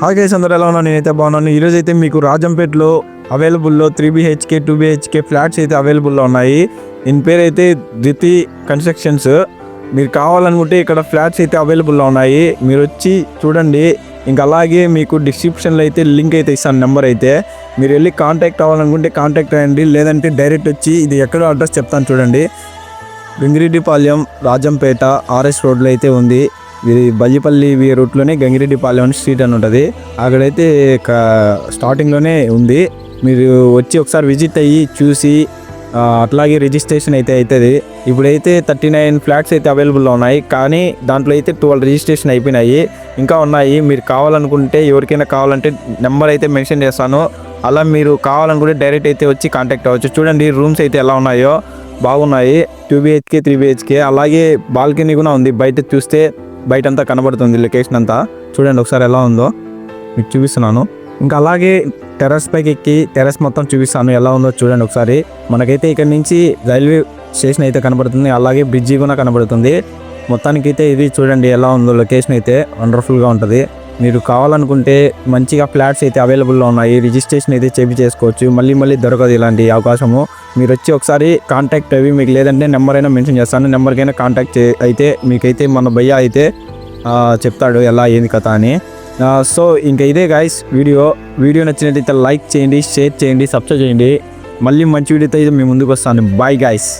Hi అందరూ ఎలా ఉన్నా నేనైతే బాగున్నాను. ఈరోజు అయితే మీకు రాజంపేటలో అవైలబుల్లో three BHK two BHK flats అయితే అవైలబుల్లో ఉన్నాయి. దీని పేరు అయితే దితి కన్స్ట్రక్షన్స్ మీరు కావాలనుకుంటే ఇక్కడ ఫ్లాట్స్ అయితే అవైలబుల్లో ఉన్నాయి. మీరు వచ్చి చూడండి. ఇంకా అలాగే మీకు డిస్క్రిప్షన్లో అయితే లింక్ అయితే ఇస్తాను నెంబర్ అయితే. మీరు వెళ్ళి కాంటాక్ట్ అవ్వాలనుకుంటే కాంటాక్ట్ అయ్యండి. లేదంటే డైరెక్ట్ వచ్చి ఇది ఎక్కడో అడ్రస్ చెప్తాను చూడండి. గంగిరెడ్డిపాలెం రాజంపేట ఆర్ఎస్ రోడ్లో అయితే ఉంది. ఇది బల్లిపల్లి వి రూట్లోనే గంగిరెడ్డిపాలెం స్ట్రీట్ అని ఉంటుంది. అక్కడైతే స్టార్టింగ్లోనే ఉంది. మీరు వచ్చి ఒకసారి విజిట్ అయ్యి చూసి అట్లాగే రిజిస్ట్రేషన్ అయితే అవుతుంది ఇప్పుడైతే థర్టీ నైన్ ఫ్లాట్స్ అయితే అవైలబుల్లో ఉన్నాయి. కానీ దాంట్లో అయితే ట్వెల్వ్ రిజిస్ట్రేషన్ అయిపోయినాయి. ఇంకా ఉన్నాయి. మీరు కావాలనుకుంటే ఎవరికైనా కావాలంటే నెంబర్ అయితే మెన్షన్ చేస్తాను. అలా మీరు కావాలనుకుంటే డైరెక్ట్ అయితే వచ్చి కాంటాక్ట్ అవ్వచ్చు. చూడండి రూమ్స్ అయితే ఎలా ఉన్నాయో. బాగున్నాయి. టూ బిహెచ్కే త్రీ బిహెచ్కే అలాగే బాల్కనీ కూడా ఉంది. బయట చూస్తే బయట అంతా కనబడుతుంది లొకేషన్ అంతా. చూడండి ఒకసారి ఎలా ఉందో. మీకు చూపిస్తున్నాను. ఇంకా అలాగే టెర్రస్ పైకి ఎక్కి టెర్రస్ మొత్తం చూపిస్తాను ఎలా ఉందో చూడండి ఒకసారి. మనకైతే ఇక్కడ నుంచి రైల్వే స్టేషన్ అయితే కనబడుతుంది. అలాగే బ్రిడ్జి కూడా కనబడుతుంది. మొత్తానికి అయితే ఇది చూడండి ఎలా ఉందో లొకేషన్ అయితే. వండర్ఫుల్గా ఉంటుంది. మీరు కావాలనుకుంటే మంచిగా ఫ్లాట్స్ అయితే అవైలబుల్లో ఉన్నాయి. రిజిస్ట్రేషన్ అయితే చేపి చేసుకోవచ్చు మళ్ళీ మళ్ళీ దొరకదు ఇలాంటి అవకాశము. మీరు వచ్చి ఒకసారి కాంటాక్ట్ అవి మీకు లేదంటే నెంబర్ అయినా మెన్షన్ చేస్తాను. నెంబర్కైనా కాంటాక్ట్ చే అయితే మీకైతే మన భయ్య అయితే చెప్తాడు ఎలా ఏంది కథ అని. సో ఇంకా ఇదే గాయస్ వీడియో. వీడియో నచ్చినట్టయితే లైక్ చేయండి షేర్ చేయండి సబ్స్క్రైబ్ చేయండి. మళ్ళీ మంచి వీడియోతో అయితే మీ ముందుకు వస్తాను. Bye guys